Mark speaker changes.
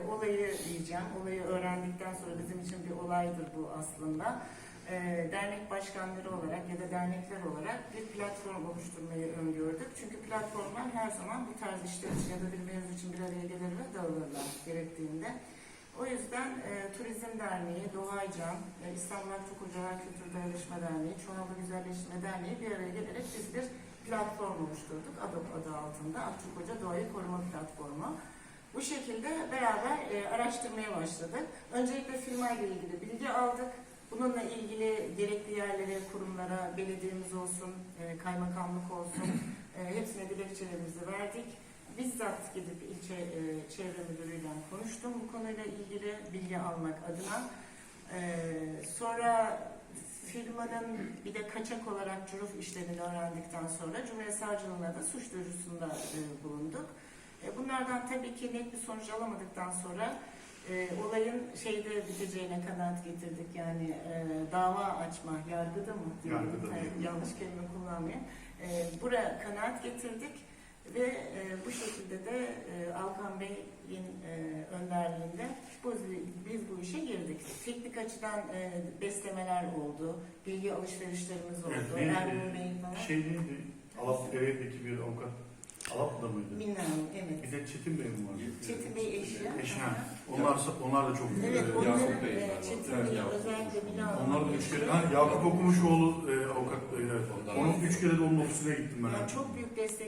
Speaker 1: Olayı diyeceğim. Olayı öğrendikten sonra bizim için bir olaydır bu aslında. Ee, dernek başkanları olarak ya da dernekler olarak bir platform oluşturmayı öngördük. Çünkü platformlar her zaman bu tarz işler için ya da bir mevzu için bir araya gelir ve dağılırlar gerektiğinde. O yüzden e, Turizm Derneği, Doğaycan, e, İstanbul Akçak Hocalar Kültür Dayanışma Derneği, Çuvallı Güzelleştirme Derneği bir araya gelerek biz bir platform oluşturduk. ADOP adı altında Akçak Hoca Doğayı Koruma Platformu. Bu şekilde beraber e, araştırmaya başladık. Öncelikle firmayla ilgili bilgi aldık. Bununla ilgili gerekli yerlere, kurumlara, belediyemiz olsun, e, kaymakamlık olsun, e, hepsine dilekçelerimizi verdik. Bizzat gidip ilçe e, çevre müdürüyle konuştum bu konuyla ilgili bilgi almak adına. E, sonra firmanın bir de kaçak olarak cüruf işlerini öğrendikten sonra Cumhuriyet Savcılığına da suç duyurusunda e, bulunduk. Bunlardan tabii ki net bir sonuç alamadıktan sonra e, olayın şeyde biteceğine kanaat getirdik. Yani e, dava açma, yargıda mı?
Speaker 2: Yargıda diyelim.
Speaker 1: yanlış kelime kullanmayayım. E, buraya kanaat getirdik ve e, bu şekilde de e, Alkan Bey'in e, önderliğinde bu, biz bu işe girdik. Teknik açıdan e, beslemeler oldu, bilgi alışverişlerimiz oldu.
Speaker 2: Evet?
Speaker 1: Ergun Bey'in.
Speaker 2: Şey neydi? Ereğli'deki bir avukat. Alap'la mıydı?
Speaker 1: Bilmiyorum, evet.
Speaker 2: Bir de Çetin Bey mi vardı?
Speaker 1: Çetin Bey eşi.
Speaker 2: Eşi, ha. Onlar, onlar da çok
Speaker 1: Evet,
Speaker 2: e,
Speaker 1: onların
Speaker 3: Yakup Bey
Speaker 1: e,
Speaker 3: var.
Speaker 1: Çetin
Speaker 3: Evet,
Speaker 1: Bey
Speaker 3: Yakup.
Speaker 1: özellikle bina
Speaker 2: onlar da üç kere. Ha, Yakup Okumuşoğlu e, avukat. Evet.
Speaker 3: Ondan
Speaker 2: Onun üç kere de onun ofisine gittim ben.
Speaker 1: Yani çok büyük destek